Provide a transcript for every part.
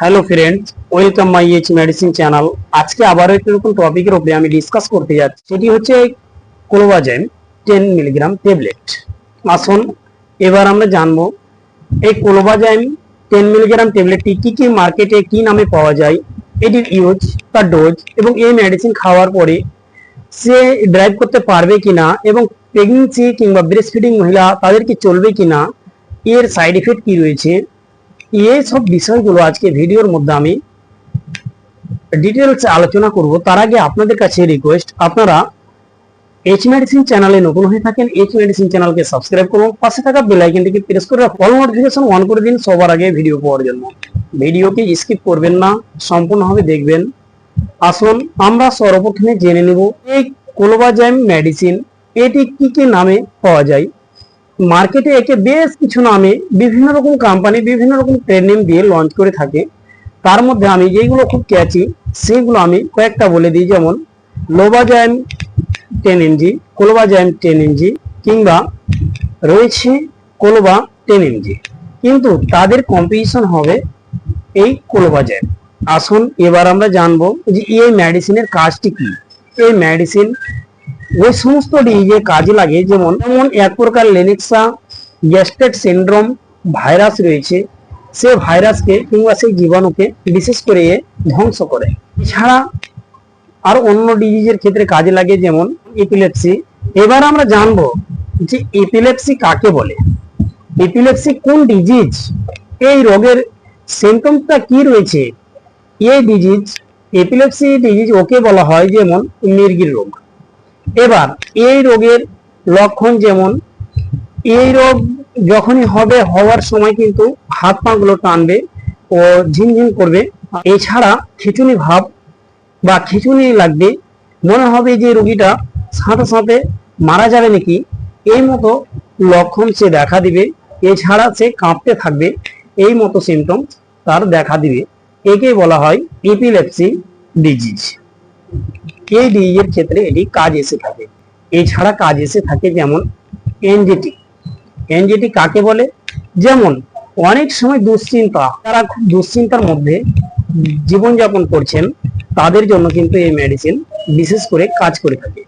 Hello friends welcome my H medicine channel আজকে আবারও একটি নতুন টপিকের উপরে আমি ডিসকাস করতে যাচ্ছি। সেটি হচ্ছে কোলোবাজেন টেন মিলিগ্রাম ট্যাবলেট আসুন, এবার আমরা জানব, এই কোলোবাজাইম টেন মিলিগ্রাম ট্যাবলেটটি কি কি মার্কেটে কি নামে পাওয়া যায়, এটির ইউজ বা ডোজ এবং এই মেডিসিন খাওয়ার পরে সে ড্রাইভ করতে পারবে কিনা এবং প্রেগনেন্সি কিংবা ব্রেস্ট ফিডিং মহিলা তাদের কি চলবে কিনা, এর সাইড এফেক্ট কি রয়েছে এই সব বিষয়গুলো আজকে ভিডিওর মধ্যে আমি ডিটেলস আলোচনা করব। তার আগে আপনাদের কাছে রিকোয়েস্ট আপনারা এইচ মেডিসিন চ্যানেলে নতুন হয়ে থাকেন এইচ মেডিসিন চ্যানেলকে সাবস্ক্রাইব করুন। পাশে থাকা বেল আইকনটিকে প্রেস করে অল নোটিফিকেশন অন করে দিন সবার আগে ভিডিও পাওয়ার জন্য। ভিডিওকে স্কিপ করবেন না, সম্পূর্ণভাবে দেখবেন। আসুন, আমরা সর্বপ্রথমে জেনে নেব, এই কোলোবাজাইম মেডিসিন এটি কি কি নামে পাওয়া যায়? মার্কেটে একে বেশ কিছু নামে বিভিন্ন রকম কোম্পানি বিভিন্ন রকম ট্রেড নেম দিয়ে লঞ্চ করে থাকে। তার মধ্যে আমি যেগুলো খুব ক্যাচি সেগুলো আমি কয়েকটা বলে দিই। যেমন লোবাজাইম টেন এমজি কোলোবাজাইম টেন এমজি কিংবা রয়েছে কোলোবা টেন এমজি কিন্তু তাদের কম্পিটিশন হবে এই কোলোবাজাইম আসুন, এবার আমরা জানব যে এই মেডিসিনের কাজটি কি? এই মেডিসিন ওই সমস্ত ডিজিজে কাজে লাগে, যেমন যেমন এক প্রকার লেনেক্সা গ্যাস্ট্রেট সিন্ড্রোম ভাইরাস রয়েছে, সে ভাইরাসকে কিংবা সেই জীবাণুকে বিশেষ করে ধ্বংস করে। এছাড়া আর অন্য ডিজিজের ক্ষেত্রে কাজে লাগে, যেমন এপিলেপসি এবার আমরা জানব যে এপিলেপসি কাকে বলে? এপিলেপসি কোন ডিজিজ এই রোগের সিমটমটা কি রয়েছে? এই ডিজিজ এপিলেপসি ডিজিজ ওকে বলা হয় যেমন মির্গির রোগ। এবার এই রোগের লক্ষণ যেমন, এই রোগ যখনই হবে, হওয়ার সময় কিন্তু হাত পা গুলো টানবে ও ঝিনঝিন করবে। এছাড়া খিচুনি ভাব বা খিচুনি লাগবে। মনে হবে যে রোগীটা সাথে সাঁতে মারা যাবে নাকি, এই মতো লক্ষণ সে দেখা দিবে। এছাড়া সে কাঁপতে থাকবে, এই মতো সিমটম তার দেখা দিবে। একে বলা হয় এপিলেপসি ডিজিজ এই ডিজিজের ক্ষেত্রে এটি কাজ এসে থাকে। এছাড়া কাজ এসে থাকে যেমন এনজেটি এনজেটি কাকে বলে? যেমন অনেক সময় দুশ্চিন্তা তারা খুব দুশ্চিন্তার মধ্যে জীবনযাপন করছেন, তাদের জন্য কিন্তু এই মেডিসিন বিশেষ করে কাজ করে থাকে।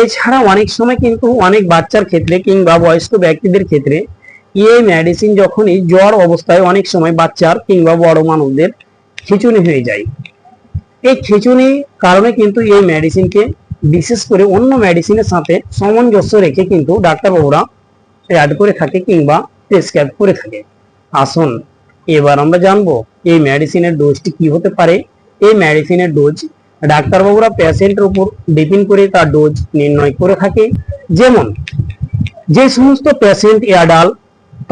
এছাড়া অনেক সময় কিন্তু অনেক বাচ্চার ক্ষেত্রে কিংবা বয়স্ক ব্যক্তিদের ক্ষেত্রে এই মেডিসিন যখনই জ্বর অবস্থায় অনেক সময় বাচ্চার কিংবা বড় মানুষদের খিচুনি হয়ে যায়। এই খিচুনি কারণে কিন্তু এই মেডিসিনকে বিশেষ করে অন্য মেডিসিনের সাথে সামঞ্জস্য রেখে কিন্তু ডাক্তারবাবুরা অ্যাড করে থাকে কিংবা প্রেসক্রাইব করে থাকে। আসুন, এবার আমরা জানব এই মেডিসিনের ডোজটি কি হতে পারে। এই মেডিসিনের ডোজ ডাক্তারবাবুরা পেশেন্টের উপর ডিপেন্ড করে তার ডোজ নির্ণয় করে থাকে। যেমন, যে সমস্ত পেশেন্ট অ্যাডাল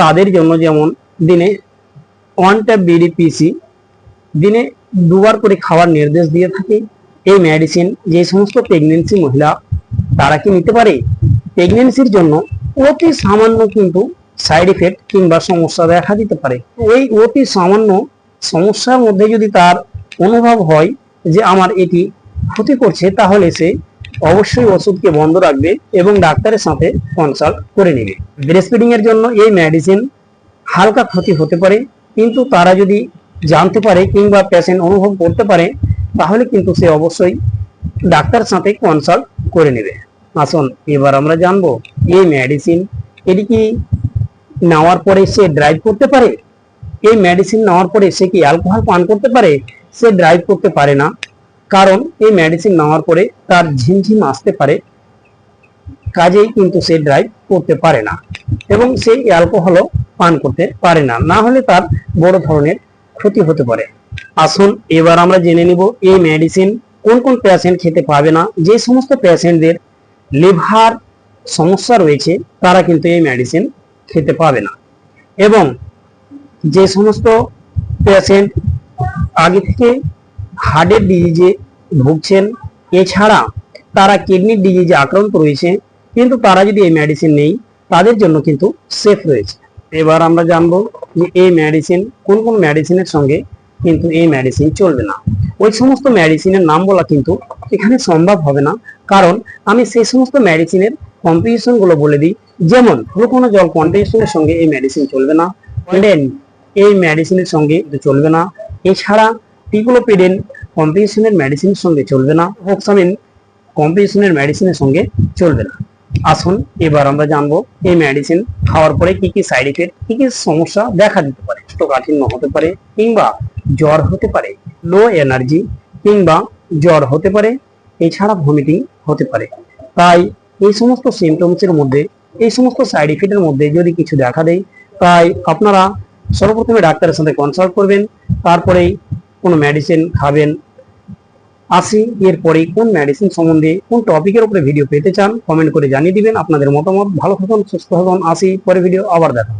তাদের জন্য যেমন দিনে ওয়ান ট্যাপ বিডিপিসি দিনে দুবার করে খাওয়ার নির্দেশ দিয়ে থাকে। এই মেডিসিন যে সমস্ত প্রেগনেন্সি মহিলা, তারা কি নিতে পারে? প্রেগনেন্সির জন্য অতি সামান্য কিন্তু সাইড এফেক্ট কিংবা সমস্যা দেখা দিতে পারে। এই অতি সামান্য সমস্যার মধ্যে যদি তার অনুভব হয় যে আমার এটি ক্ষতি করছে, তাহলে সে অবশ্যই ওষুধকে বন্ধ রাখবে এবং ডাক্তারের সাথে কনসাল্ট করে নেবে। ব্রেস্ট ফিডিং এর জন্য এই মেডিসিন হালকা ক্ষতি হতে পারে, কিন্তু তারা যদি জানতে পারে কিংবা পেশেন্ট অনুভব করতে পারে, তাহলে কিন্তু সে অবশ্যই ডাক্তার সাথে কনসাল্ট করে নেবে। আসুন, এবার আমরা জানব এই মেডিসিন এটি কি নেওয়ার পরে সে ড্রাইভ করতে পারে? এই মেডিসিন নেওয়ার পরে সে কি অ্যালকোহল পান করতে পারে? সে ড্রাইভ করতে পারে না। কারণ এই মেডিসিন নেওয়ার পরে তার ঝিমঝিম আসতে পারে। কাজেই কিন্তু সে ড্রাইভ করতে পারে না। এবং সে অ্যালকোহলও পান করতে পারে না। না হলে তার বড় ধরনের ক্ষতি হতে পারে। আসুন, এবার আমরা জেনে নিব এই মেডিসিন কোন কোন পেশেন্ট খেতে পাবে না। যে সমস্ত পেশেন্টদের লিভার সমস্যা রয়েছে, তারা কিন্তু এই মেডিসিন খেতে পাবে না। এবং যে সমস্ত পেশেন্ট আগে থেকে হার্টের ডিজিজে ভুগছেন, এছাড়া তারা কিডনির ডিজিজে আক্রান্ত রয়েছে, কিন্তু তারা যদি এই মেডিসিন নেই, তাদের জন্য কিন্তু সেফ রয়েছে। এবার আমরা জানব যে এই মেডিসিন কোন কোন মেডিসিনের সঙ্গে কিন্তু এই মেডিসিন চলবে না। ওই সমস্ত মেডিসিনের নাম বলা কিন্তু এখানে সম্ভব হবে না। কারণ আমি সেই সমস্ত মেডিসিনের কম্পিটিশনগুলো বলে দিই। যেমন গ্লুকোনা জল কন্টিনিউশনের সঙ্গে এই মেডিসিন চলবে না। Codeine এই মেডিসিনের সঙ্গে চলবে না। এছাড়া টিক্লোপিডেন কম্পিটিশনের মেডিসিনের সঙ্গে চলবে না। হোক্সামিন কম্পিটিশনের মেডিসিনের সঙ্গে চলবে না। আসুন, এবার আমরা জানব এই মেডিসিন খাওয়ার পরে কি কি সাইড এফেক্ট কি কি সমস্যা দেখা দিতে পারে? কোষ্ঠকাঠিন্য হতে পারে কিংবা জ্বর হতে পারে লো এনার্জি কিংবা জ্বর হতে পারে, এছাড়া ভমিটিং হতে পারে। তাই এই সমস্ত সিমটমসের মধ্যে, এই সমস্ত সাইড এফেক্টের মধ্যে যদি কিছু দেখা দেয়, তাই আপনারা সর্বপ্রথমে ডাক্তারের সাথে কনসাল্ট করবেন, তারপরেই কোনো মেডিসিন খাবেন আসি এরপরে কোন মেডিসিন সম্বন্ধে, কোন টপিকের উপরে ভিডিও পেতে চান কমেন্ট করে জানিয়ে দিবেন, আপনাদের মতামত, ভালো থাকুন, সুস্থ থাকুন, আসি পরে ভিডিও আবার দেখা।